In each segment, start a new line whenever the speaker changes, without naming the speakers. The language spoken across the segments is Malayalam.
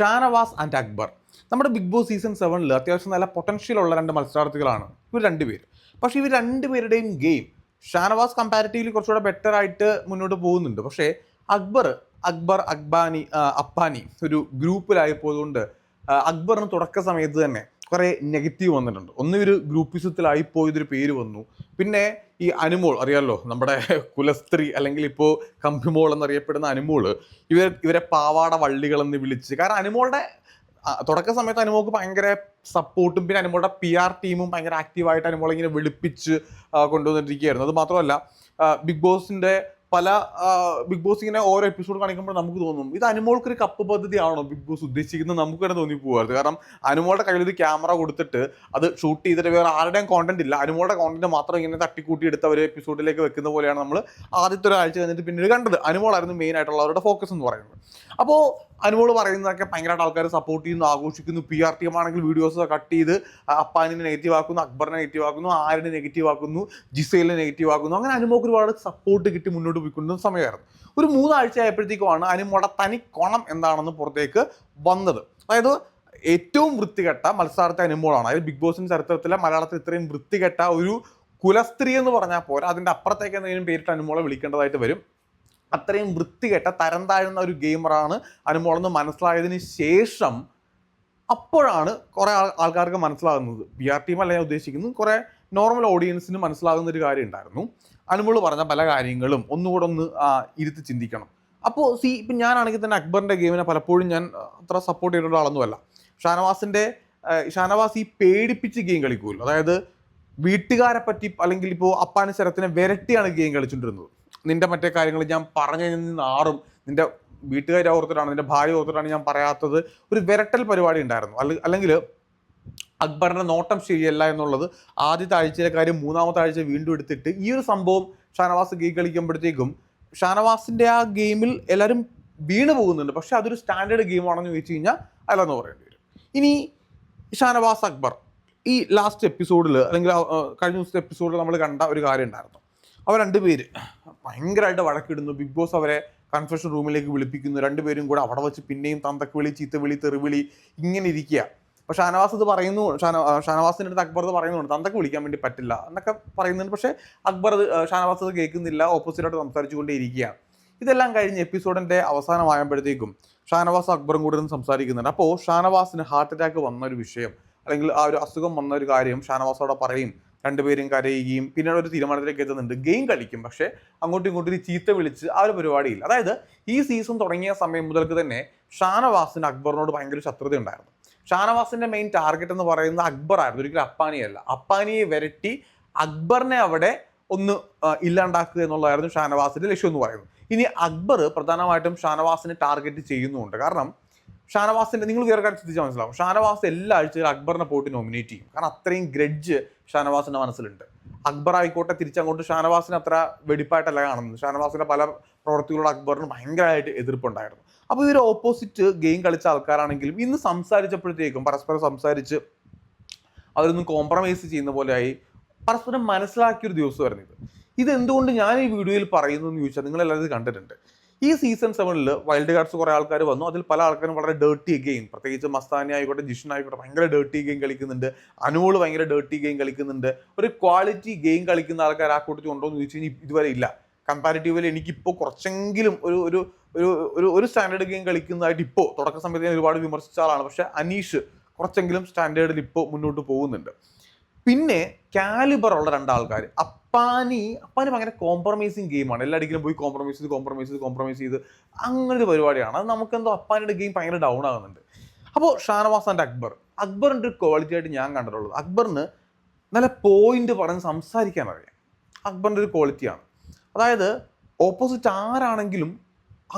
ഷാനവാസ് ആൻഡ് അക്ബർ. നമ്മുടെ ബിഗ് ബോസ് സീസൺ സെവനിൽ അത്യാവശ്യം നല്ല പൊട്ടൻഷ്യൽ ഉള്ള രണ്ട് മത്സരാർത്ഥികളാണ്. ഇവർ രണ്ടുപേര് പക്ഷേ ഇവർ രണ്ടുപേരുടെയും ഗെയിം ഷാനവാസ് കമ്പാരിറ്റീവ്ലി കുറച്ചുകൂടെ ബെറ്റർ ആയിട്ട് മുന്നോട്ട് പോകുന്നുണ്ട്. പക്ഷേ അക്ബർ അക്ബർ അക്ബാനി അപ്പാനി ഒരു ഗ്രൂപ്പിലായി പോയതുകൊണ്ട് അക്ബറിന് തുടക്ക സമയത്ത് തന്നെ കുറേ നെഗറ്റീവ് വന്നിട്ടുണ്ട്. ഒന്ന് ഒരു ഗ്രൂപ്പിസത്തിലായി പോയതൊരു പേര് വന്നു. പിന്നെ ഈ അനുമോൾ അറിയാമല്ലോ നമ്മുടെ കുലസ്ത്രീ അല്ലെങ്കിൽ ഇപ്പോൾ കമ്പിമോൾ എന്നറിയപ്പെടുന്ന അനുമോൾ ഇവർ ഇവരെ പാവാട വള്ളികളെന്ന് വിളിച്ച്. കാരണം അനുമോളുടെ തുടക്ക സമയത്ത് അനുമോൾക്ക് ഭയങ്കര സപ്പോർട്ടും പിന്നെ അനുമോളുടെ പി ആർ ടീമും ഭയങ്കര ആക്റ്റീവായിട്ട് അനുമോളെ ഇങ്ങനെ വിളിപ്പിച്ച് കൊണ്ടുവന്നിരിക്കുകയായിരുന്നു അത് മാത്രമല്ല ബിഗ് ബോസിന്റെ പല ബിഗ് ബോസ് ഇങ്ങനെ ഓരോ എപ്പിസോഡ് കാണിക്കുമ്പോൾ നമുക്ക് തോന്നും ഇത് അനുമോൾക്ക് ഒരു കപ്പ് പദ്ധതിയാണോ ബിഗ് ബോസ് ഉദ്ദേശിക്കുന്നത്? നമുക്ക് തന്നെ തോന്നി പോകാറ് കാരണം അനുമോളുടെ കയ്യിൽ ഒരു ക്യാമറ കൊടുത്തിട്ട് അത് ഷൂട്ട് ചെയ്തിട്ട് വേറെ ആരുടെയും കോണ്ടന്റ് ഇല്ല. അനുമോളുടെ കോണ്ടന്റ് മാത്രം ഇങ്ങനെ തട്ടിക്കൂട്ടി എടുത്ത ഒരു എപ്പിസോഡിലേക്ക് വെക്കുന്ന പോലെയാണ് നമ്മൾ ആദ്യത്തെ ഒരാഴ്ച കഴിഞ്ഞിട്ട് പിന്നീട് കണ്ടത്. അനുമോളായിരുന്നു മെയിൻ ആയിട്ടുള്ള അവരുടെ ഫോക്കസ് എന്ന് പറയുന്നത്. അപ്പോൾ അനുമോൾ പറയുന്നതൊക്കെ ഭയങ്കരമായിട്ട് ആൾക്കാർ സപ്പോർട്ട് ചെയ്യുന്നു ആഘോഷിക്കുന്നു. പി ആർ ടി എം ആണെങ്കിൽ വീഡിയോസ് കട്ട് ചെയ്ത് അപ്പാനിനെ നെഗറ്റീവ് ആക്കുന്നു അക്ബറിനെ നെഗറ്റീവ് ആക്കുന്നു ആരിനെ നെഗറ്റീവ് ആക്കുന്നു ജിസൈലിനെ നെഗറ്റീവ് ആക്കുന്നു. അങ്ങനെ അനുമോക്ക് ഒരുപാട് സപ്പോർട്ട് കിട്ടി മുന്നോട്ട് പോയിക്കൊണ്ടിരുന്ന സമയമായിരുന്നു. ഒരു മൂന്നാഴ്ച ആയപ്പോഴത്തേക്കുമാണ് അനുമോടെ തനി കോണം എന്താണെന്ന് പുറത്തേക്ക് വന്നത്. അതായത് ഏറ്റവും വൃത്തികെട്ട മത്സരാർത്ഥി അനുമോളാണ് അതായത് ബിഗ് ബോസിന്റെ ചരിത്രത്തിലെ മലയാളത്തിൽ ഇത്രയും വൃത്തികെട്ട ഒരു കുലസ്ത്രീ എന്ന് പറഞ്ഞാൽ പോരാ. അതിന്റെ അപ്പുറത്തേക്ക് എന്തെങ്കിലും പേരിട്ട് അനുമോളെ വിളിക്കേണ്ടതായിട്ട് വരും. അത്രയും വൃത്തികെട്ട തരം താഴ്ന്ന ഒരു ഗെയിമറാണ് അനുമോളെന്ന് മനസ്സിലായതിന് ശേഷം അപ്പോഴാണ് കുറേ ആൾ ആൾക്കാർക്ക് മനസ്സിലാകുന്നത്. പി ആർ അല്ല ഞാൻ ഉദ്ദേശിക്കുന്നത്. കുറേ നോർമൽ ഓഡിയൻസിന് മനസ്സിലാകുന്ന ഒരു കാര്യം ഉണ്ടായിരുന്നു. അനുമോൾ പറഞ്ഞ പല കാര്യങ്ങളും ഒന്നുകൂടെ ഒന്ന് ഇരുത്തി ചിന്തിക്കണം. അപ്പോൾ സി ഇപ്പം ഞാനാണെങ്കിൽ തന്നെ അക്ബറിന്റെ ഗെയിമിനെ പലപ്പോഴും ഞാൻ അത്ര സപ്പോർട്ട് ചെയ്തിട്ടുള്ള ആളൊന്നുമല്ല. ഷാനവാസിന്റെ ഷാനവാസ് ഈ പേടിപ്പിച്ച് ഗെയിം കളിക്കുമല്ലോ അതായത് വീട്ടുകാരെ പറ്റി അല്ലെങ്കിൽ ഇപ്പോൾ അപ്പാനി ശരത്തിനെ വിരട്ടിയാണ് ഗെയിം കളിച്ചുകൊണ്ടിരുന്നത് നിന്റെ മറ്റേ കാര്യങ്ങൾ ഞാൻ പറഞ്ഞു നിന്ന് ആറും നിന്റെ വീട്ടുകാരെ ഓർത്തിട്ടാണ് നിന്റെ ഭാര്യ ഓർത്തിട്ടാണ് ഞാൻ പറയാത്തത്? ഒരു വിരട്ടൽ പരിപാടി ഉണ്ടായിരുന്നു. അല്ല- അല്ലെങ്കിൽ അക്ബറിന്റെ നോട്ടം ശരിയല്ല എന്നുള്ളത് ആദ്യത്തെ ആഴ്ചയിലെ കാര്യം മൂന്നാമത്തെ ആഴ്ച വീണ്ടും എടുത്തിട്ട് ഈ ഒരു സംഭവം ഷാനവാസ് ഗെയിം കളിക്കുമ്പോഴത്തേക്കും ഷാനവാസിന്റെ ആ ഗെയിമിൽ എല്ലാവരും വീണ് പോകുന്നുണ്ട്. പക്ഷെ അതൊരു സ്റ്റാൻഡേർഡ് ഗെയിമാണെന്ന് ചോദിച്ചു കഴിഞ്ഞാൽ അല്ലെന്ന് പറയേണ്ടി വരും. ഇനി ഷാനവാസ് അക്ബർ ഈ ലാസ്റ്റ് എപ്പിസോഡിൽ അല്ലെങ്കിൽ കഴിഞ്ഞ ദിവസത്തെ എപ്പിസോഡിൽ നമ്മൾ കണ്ട ഒരു കാര്യം ഉണ്ടായിരുന്നു. അവർ രണ്ടുപേര് ഭയങ്കരമായിട്ട് വഴക്കിടുന്നു. ബിഗ് ബോസ് അവരെ കൺഫെഷൻ റൂമിലേക്ക് വിളിപ്പിക്കുന്നു. രണ്ടുപേരും കൂടെ അവിടെ വെച്ച് പിന്നെയും തന്തക്ക് വിളി ചീത്തവിളി തെറിവിളി ഇങ്ങനെ ഇരിക്കുക. അപ്പോൾ ഷാനവാസ് ഇത് പറയുന്നു ഷാന ഷാനവാസിന്റെ അടുത്ത് അക്ബർ ഇത് പറയുന്നുണ്ട്. തന്തക്ക് വിളിക്കാൻ വേണ്ടി പറ്റില്ല എന്നൊക്കെ പറയുന്നുണ്ട്. പക്ഷേ അക്ബർ അത് ഷാനവാസ് അത് കേൾക്കുന്നില്ല. ഓപ്പോസിറ്റായിട്ട് സംസാരിച്ചുകൊണ്ടേ ഇരിക്കുകയാണ് ഇതെല്ലാം കഴിഞ്ഞ് എപ്പിസോഡിന്റെ അവസാനമായപ്പോഴത്തേക്കും ഷാനവാസ് അക്ബറും കൂടെ നിന്ന് സംസാരിക്കുന്നുണ്ട്. അപ്പോൾ ഷാനവാസിന് ഹാർട്ട് അറ്റാക്ക് വന്ന ഒരു വിഷയം അല്ലെങ്കിൽ ആ ഒരു അസുഖം വന്ന ഒരു കാര്യം ഷാനവാസോടെ പറയും. രണ്ടുപേരും കരയുകയും പിന്നീട് ഒരു തീരുമാനത്തിലേക്ക് എത്തുന്നുണ്ട്. ഗെയിം കളിക്കും. പക്ഷേ അങ്ങോട്ടും ഇങ്ങോട്ടും ഒരു ചീത്ത വിളിച്ച് ആ ഒരു പരിപാടിയില്ല. അതായത് ഈ സീസൺ തുടങ്ങിയ സമയം മുതൽക്ക് തന്നെ ഷാനവാസിന് അക്ബറിനോട് ഭയങ്കര ശത്രുത ഉണ്ടായിരുന്നു. ഷാനവാസിന്റെ മെയിൻ ടാർഗറ്റ് എന്ന് പറയുന്നത് അക്ബർ ആയിരുന്നു. ഒരിക്കലും അപ്പാനിയല്ല അപ്പാനിയെ വരട്ടി അക്ബറിനെ അവിടെ ഒന്ന് ഇല്ലാണ്ടാക്കുക എന്നുള്ളതായിരുന്നു ഷാനവാസിന്റെ ലക്ഷ്യം എന്ന് പറയുന്നത്. ഇനി അക്ബർ പ്രധാനമായിട്ടും ഷാനവാസിനെ ടാർഗറ്റ് ചെയ്യുന്നുണ്ട്. കാരണം ഷാനവാസിന്റെ നിങ്ങൾ വേറെ കാര്യം ചിന്തിച്ചാൽ മനസ്സിലാവും. ഷാനവാസ് എല്ലാ ആഴ്ചയിലും അക്ബറിനെ പോയിട്ട് നോമിനേറ്റ് ചെയ്യും. കാരണം അത്രയും ഗ്രഡ്ജ് ഷാനവാസിന്റെ മനസ്സിലുണ്ട്. അക്ബർ ആയിക്കോട്ടെ തിരിച്ചങ്ങോട്ട് ഷാനവാസിന് അത്ര വെടിപ്പായിട്ടല്ല കാണുന്നത്. ഷാനവാസിന്റെ പല പ്രവൃത്തികളോട് അക്ബറിന് ഭയങ്കരമായിട്ട് എതിർപ്പുണ്ടായിരുന്നു. അപ്പോൾ ഇവർ ഓപ്പോസിറ്റ് ഗെയിം കളിച്ച ആൾക്കാരാണെങ്കിലും ഇന്ന് സംസാരിച്ചപ്പോഴത്തേക്കും പരസ്പരം സംസാരിച്ച് അവരൊന്നും കോംപ്രമൈസ് ചെയ്യുന്ന പോലെയായി പരസ്പരം മനസ്സിലാക്കിയൊരു ദിവസമായിരുന്നു ഇത്. ഇത് എന്തുകൊണ്ട് ഞാൻ ഈ വീഡിയോയിൽ പറയുന്നു എന്ന് ചോദിച്ചാൽ നിങ്ങളെല്ലാവരും ഇത് കണ്ടിട്ടുണ്ട്. ഈ സീസൺ സെവനിൽ വൈൽഡ് കാർഡ്സ് കുറേ ആൾക്കാർ വന്നു. അതിൽ പല ആൾക്കാരും വളരെ ഡേർട്ടി ഗെയിം പ്രത്യേകിച്ച് മസ്താനി ആയിക്കോട്ടെ ജിഷൻ ആയിക്കോട്ടെ ഭയങ്കര ഡേർട്ടി ഗെയിം കളിക്കുന്നുണ്ട്. അനുമോൾ ഭയങ്കര ഡേർട്ടി ഗെയിം കളിക്കുന്നുണ്ട്. ഒരു ക്വാളിറ്റി ഗെയിം കളിക്കുന്ന ആൾക്കാർ ആ കൂട്ടത്തിൽ ഉണ്ടോ എന്ന് ചോദിച്ചു കഴിഞ്ഞാൽ ഇതുവരെ ഇല്ല. കമ്പാരിറ്റീവ്ലി എനിക്കിപ്പോൾ കുറച്ചെങ്കിലും ഒരു ഒരു ഒരു ഒരു സ്റ്റാൻഡേർഡ് ഗെയിം കളിക്കുന്നതായിട്ട് ഇപ്പോൾ തുടക്ക സമയത്ത് ഞാൻ ഒരുപാട് വിമർശിച്ച ആളാണ്. പക്ഷേ അനീഷ് കുറച്ചെങ്കിലും സ്റ്റാൻഡേർഡിൽ ഇപ്പോൾ മുന്നോട്ട് പോകുന്നുണ്ട്. പിന്നെ കാലിബർ ഉള്ള രണ്ടാൾക്കാർ അപ്പാനി അപ്പാനി ഭയങ്കര കോംപ്രമൈസിങ് ഗെയിമാണ് എല്ലാ അടിക്കലും പോയി കോംപ്രമൈസ് ചെയ്ത് കോംപ്രമൈസ് ചെയ്ത് കോംപ്രമൈസ് ചെയ്ത് അങ്ങനെ ഒരു പരിപാടിയാണ്. അത് നമുക്കെന്തോ അപ്പാനിയുടെ ഗെയിം ഭയങ്കര ഡൗൺ ആകുന്നുണ്ട്. അപ്പോൾ ഷാനവാസ് ആൻഡ് അക്ബർ. അക്ബറിന്റെ ഒരു ക്വാളിറ്റി ആയിട്ട് ഞാൻ കണ്ടിട്ടുള്ളത്. അക്ബറിന് നല്ല പോയിന്റ് പറഞ്ഞ് സംസാരിക്കാൻ അറിയാം. അക്ബറിന്റെ ഒരു ക്വാളിറ്റിയാണ് അതായത് ഓപ്പോസിറ്റ് ആരാണെങ്കിലും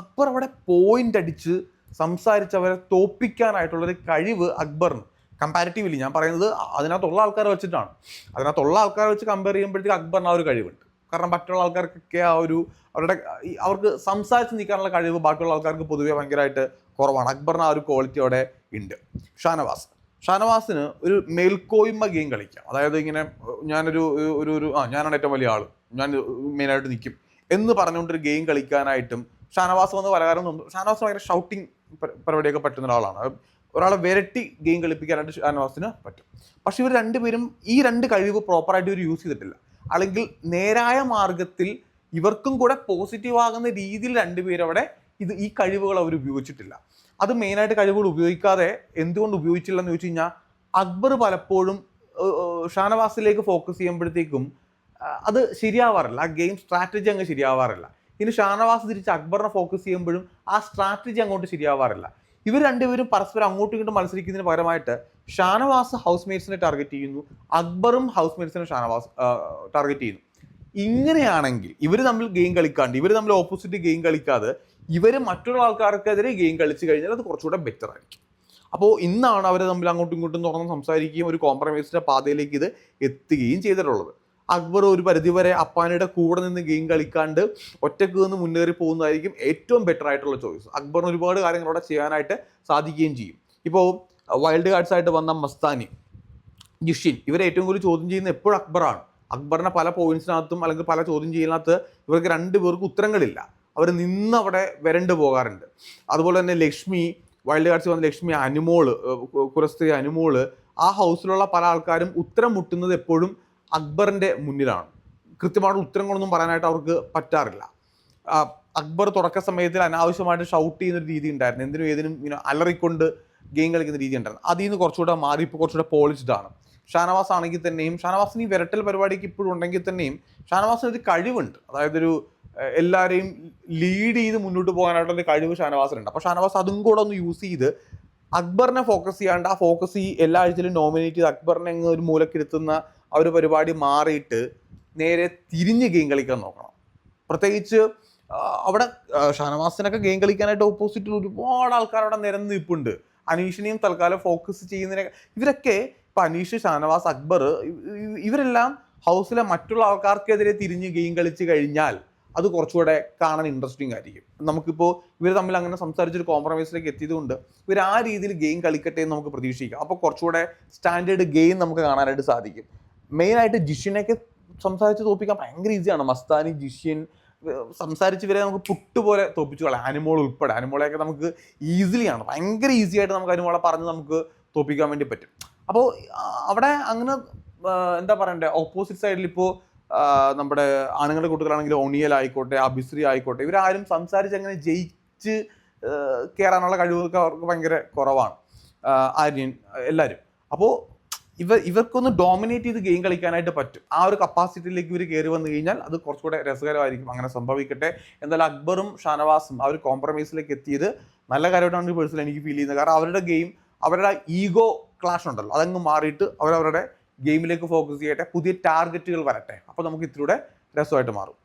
അക്ബർ അവിടെ പോയിന്റ് അടിച്ച് സംസാരിച്ചവരെ തോപ്പിക്കാനായിട്ടുള്ളൊരു കഴിവ് അക്ബറിന്. കമ്പാരിറ്റീവ്ലി ഞാൻ പറയുന്നത് അതിനകത്തുള്ള ആൾക്കാരെ വെച്ചിട്ടാണ്. അതിനകത്തുള്ള ആൾക്കാരെ വെച്ച് കമ്പയർ ചെയ്യുമ്പോഴത്തേക്ക് അക്ബറിന് ആ ഒരു കഴിവുണ്ട്. കാരണം മറ്റുള്ള ആൾക്കാർക്കൊക്കെ ആ ഒരു അവരുടെ അവർക്ക് സംസാരിച്ച് നിൽക്കാനുള്ള കഴിവ് ബാക്കിയുള്ള ആൾക്കാർക്ക് പൊതുവേ ഭയങ്കരമായിട്ട് കുറവാണ്. അക്ബറിന് ആ ഒരു ക്വാളിറ്റി അവിടെ ഉണ്ട്. ഷാനവാസ്. ഷാനവാസിന് ഒരു മേൽക്കോയ്മ ഗെയിം കളിക്കാം. അതായത് ഇങ്ങനെ ഞാനൊരു ഒരു- ഒരു ആ ഞാനാണ് ഏറ്റവും വലിയ ആൾ ഞാൻ മെയിനായിട്ട് നിൽക്കും എന്ന് പറഞ്ഞുകൊണ്ടൊരു ഗെയിം കളിക്കാനായിട്ടും ഷാനവാസ് വന്ന് പലകാരം ഷാനവാസ് ഭയങ്കര ഷൗട്ടിങ് പരിപാടിയൊക്കെ പറ്റുന്ന ഒരാളാണ്. ഒരാളെ വിരട്ടി ഗെയിം കളിപ്പിക്കാനായിട്ട് ഷാനവാസിന് പറ്റും. പക്ഷെ ഇവർ രണ്ടുപേരും ഈ രണ്ട് കഴിവ് പ്രോപ്പറായിട്ട് ഇവർ യൂസ് ചെയ്തിട്ടില്ല. അല്ലെങ്കിൽ നേരായ മാർഗത്തിൽ ഇവർക്കും കൂടെ പോസിറ്റീവ് ആകുന്ന രീതിയിൽ രണ്ടുപേരവിടെ ഇത് ഈ കഴിവുകൾ അവർ ഉപയോഗിച്ചിട്ടില്ല. അത് മെയിനായിട്ട് കഴിവുകൾ ഉപയോഗിക്കാതെ എന്തുകൊണ്ട് ഉപയോഗിച്ചില്ലെന്ന് ചോദിച്ചു കഴിഞ്ഞാൽ അക്ബർ പലപ്പോഴും ഷാനവാസിലേക്ക് ഫോക്കസ് ചെയ്യുമ്പോഴത്തേക്കും അത് ശരിയാവാറില്ല. ആ ഗെയിം സ്ട്രാറ്റജി അങ്ങ് ശരിയാവാറില്ല. ഇനി ഷാനവാസ് തിരിച്ച് അക്ബറിനെ ഫോക്കസ് ചെയ്യുമ്പോഴും ആ സ്ട്രാറ്റജി അങ്ങോട്ട് ശരിയാവാറില്ല. ഇവർ രണ്ടുപേരും പരസ്പരം അങ്ങോട്ടും ഇങ്ങോട്ടും മത്സരിക്കുന്നതിന് പകരമായിട്ട് ഷാനവാസ് ഹൗസ് മേറ്റ്സിനെ ടാർഗറ്റ് ചെയ്യുന്നു. അക്ബറും ഹൗസ് മേറ്റ്സിനെ ഷാനവാസ് ടാർഗറ്റ് ചെയ്യുന്നു. ഇങ്ങനെയാണെങ്കിൽ ഇവർ തമ്മിൽ ഗെയിം കളിക്കാണ്ട് ഇവർ തമ്മിൽ ഓപ്പോസിറ്റ് ഗെയിം കളിക്കാതെ ഇവർ മറ്റുള്ള ആൾക്കാർക്കെതിരെ ഗെയിം കളിച്ചു കഴിഞ്ഞാൽ അത് കുറച്ചുകൂടെ ബെറ്റർ ആയിരിക്കും. അപ്പോൾ ഇന്നാണ് അവർ തമ്മിൽ അങ്ങോട്ടും ഇങ്ങോട്ടും തുറന്ന് സംസാരിക്കുകയും ഒരു കോംപ്രമൈസിന്റെ പാതയിലേക്ക് ഇത് എത്തുകയും ചെയ്തിട്ടുള്ളത്. അക്ബർ ഒരു പരിധിവരെ അപ്പാനയുടെ കൂടെ നിന്ന് ഗെയിം കളിക്കാണ്ട് ഒറ്റയ്ക്ക് നിന്ന് മുന്നേറി പോകുന്നതായിരിക്കും ഏറ്റവും ബെറ്റർ ആയിട്ടുള്ള ചോയ്സ് അക്ബറിന് ഒരുപാട് കാര്യങ്ങൾ അവിടെ ചെയ്യാനായിട്ട് സാധിക്കുകയും ചെയ്യും. ഇപ്പോൾ വൈൽഡ് കാർഡ്സ് ആയിട്ട് വന്ന മസ്താനി ജിഷിൻ ഇവരെ ഏറ്റവും കൂടുതൽ ചോദ്യം ചെയ്യുന്ന എപ്പോഴും അക്ബറാണ്. അക്ബറിനെ പല പോയിന്റ്സിനകത്തും അല്ലെങ്കിൽ പല ചോദ്യം ചെയ്യുന്നതിനകത്ത് ഇവർക്ക് രണ്ട് പേർക്ക് ഉത്തരങ്ങളില്ല. അവർ നിന്ന് അവിടെ വരണ്ടു പോകാറുണ്ട്. അതുപോലെ തന്നെ ലക്ഷ്മി വൈൽഡ് കാർഡ്സ് വന്ന ലക്ഷ്മി അനുമോൾ കുലസ്ത്രീ അനുമോൾ ആ ഹൗസിലുള്ള പല ആൾക്കാരും ഉത്തരം മുട്ടുന്നത് എപ്പോഴും അക്ബറിന്റെ മുന്നിലാണ്. കൃത്യമായിട്ട് ഉത്തരങ്ങളൊന്നും പറയാനായിട്ട് അവർക്ക് പറ്റാറില്ല. അക്ബർ തുടക്ക സമയത്തിൽ അനാവശ്യമായിട്ട് ഷൗട്ട് ചെയ്യുന്ന രീതി ഉണ്ടായിരുന്നു. എന്തിനും ഏതിനും ഇങ്ങനെ അലറിക്കൊണ്ട് ഗെയിം കളിക്കുന്ന രീതി ഉണ്ടായിരുന്നു. അതിൽ നിന്ന് കുറച്ചുകൂടെ മാറി ഇപ്പോൾ കുറച്ചുകൂടെ പോളിഷ്ഡ് ആണ്. ഷാനവാസ് ആണെങ്കിൽ തന്നെയും ഷാനവാസിന് ഈ വിരട്ടൽ പരിപാടിക്ക് ഇപ്പോഴും ഉണ്ടെങ്കിൽ തന്നെയും ഷാനവാസിന് ഒരു കഴിവുണ്ട്. അതായത് ഒരു എല്ലാവരെയും ലീഡ് ചെയ്ത് മുന്നോട്ട് പോകാനായിട്ടുള്ള ഒരു കഴിവ് ഷാനവാസിനുണ്ട്. അപ്പോൾ ഷാനവാസ് അതും കൂടെ ഒന്ന് യൂസ് ചെയ്ത് അക്ബറിനെ ഫോക്കസ് ചെയ്യാണ്ട് ആ ഫോക്കസ് ഈ എല്ലാ ആഴ്ചയിലും നോമിനേറ്റ് ചെയ്ത് അക്ബറിനെ ഒരു മൂലക്കിരുത്തുന്ന ആ ഒരു പരിപാടി മാറിയിട്ട് നേരെ തിരിഞ്ഞ് ഗെയിം കളിക്കാൻ നോക്കണം. പ്രത്യേകിച്ച് അവിടെ ഷാനവാസിനൊക്കെ ഗെയിം കളിക്കാനായിട്ട് ഓപ്പോസിറ്റിൽ ഒരുപാട് ആൾക്കാർ അവിടെ നിരന്ന് നിൽപ്പുണ്ട് അനീഷിനെയും തൽക്കാലം ഫോക്കസ് ചെയ്യുന്നതിനെ ഇവരൊക്കെ ഇപ്പൊ അനീഷ് ഷാനവാസ് അക്ബർ ഇവരെല്ലാം ഹൗസിലെ മറ്റുള്ള ആൾക്കാർക്കെതിരെ തിരിഞ്ഞ് ഗെയിം കളിച്ച് കഴിഞ്ഞാൽ അത് കുറച്ചുകൂടെ കാണാൻ ഇൻട്രസ്റ്റിംഗ് ആയിരിക്കും. നമുക്കിപ്പോൾ ഇവർ തമ്മിൽ അങ്ങനെ സംസാരിച്ചൊരു കോംപ്രമൈസിലേക്ക് എത്തിയതുകൊണ്ട് ഇവർ ആ രീതിയിൽ ഗെയിം കളിക്കട്ടെ എന്ന് നമുക്ക് പ്രതീക്ഷിക്കാം. അപ്പോൾ കുറച്ചുകൂടെ സ്റ്റാൻഡേർഡ് ഗെയിം നമുക്ക് കാണാനായിട്ട് സാധിക്കും. മെയിനായിട്ട് ജിഷിനെയൊക്കെ സംസാരിച്ച് തോപ്പിക്കാൻ ഭയങ്കര ഈസിയാണ്. മസ്താനി ജിഷ്യൻ സംസാരിച്ച് ഇവരെ നമുക്ക് പുട്ടുപോലെ തോപ്പിച്ചു കളയാം. അനുമോൾ ഉൾപ്പെടെ. അനുമോളെയൊക്കെ നമുക്ക് ഈസിലിയാണ് ഭയങ്കര ഈസി ആയിട്ട് നമുക്ക് അനുമോളെ പറഞ്ഞ് നമുക്ക് തോപ്പിക്കാൻ വേണ്ടി പറ്റും. അപ്പോൾ അവിടെ അങ്ങനെ എന്താ പറയണ്ടേ? ഓപ്പോസിറ്റ് സൈഡിൽ ഇപ്പോൾ നമ്മുടെ ആണുങ്ങളുടെ കൂട്ടത്തിലാണെങ്കിൽ ഒണിയൽ ആയിക്കോട്ടെ അഭിശ്രീ ആയിക്കോട്ടെ ഇവരാരും സംസാരിച്ച് അങ്ങനെ ജയിച്ച് കയറാനുള്ള കഴിവൊക്കെ അവർക്ക് ഭയങ്കര കുറവാണ്. ആര്യൻ എല്ലാവരും അപ്പോൾ ഇവർ ഇവർക്കൊന്ന് ഡോമിനേറ്റ് ചെയ്ത് ഗെയിം കളിക്കാനായിട്ട് പറ്റും. ആ ഒരു കപ്പാസിറ്റിയിലേക്ക് ഇവർ കയറി വന്നു കഴിഞ്ഞാൽ അത് കുറച്ചുകൂടെ രസകരമായിരിക്കും. അങ്ങനെ സംഭവിക്കട്ടെ. എന്തായാലും അക്ബറും ഷാനവാസും ആ ഒരു കോംപ്രമൈസിലേക്ക് എത്തിയത് നല്ല കാര്യമായിട്ടാണ് പേഴ്സണൽ എനിക്ക് ഫീൽ ചെയ്യുന്നത്. കാരണം അവരുടെ ഗെയിം അവരുടെ ഈഗോ ക്ലാഷ് ഉണ്ടല്ലോ. അതങ്ങ് മാറിയിട്ട് അവരവരുടെ ഗെയിമിലേക്ക് ഫോക്കസ് ചെയ്യട്ടെ. പുതിയ ടാർഗറ്റുകൾ വരട്ടെ. അപ്പോൾ നമുക്ക് ഇത്തിലൂടെ രസമായിട്ട് മാറും.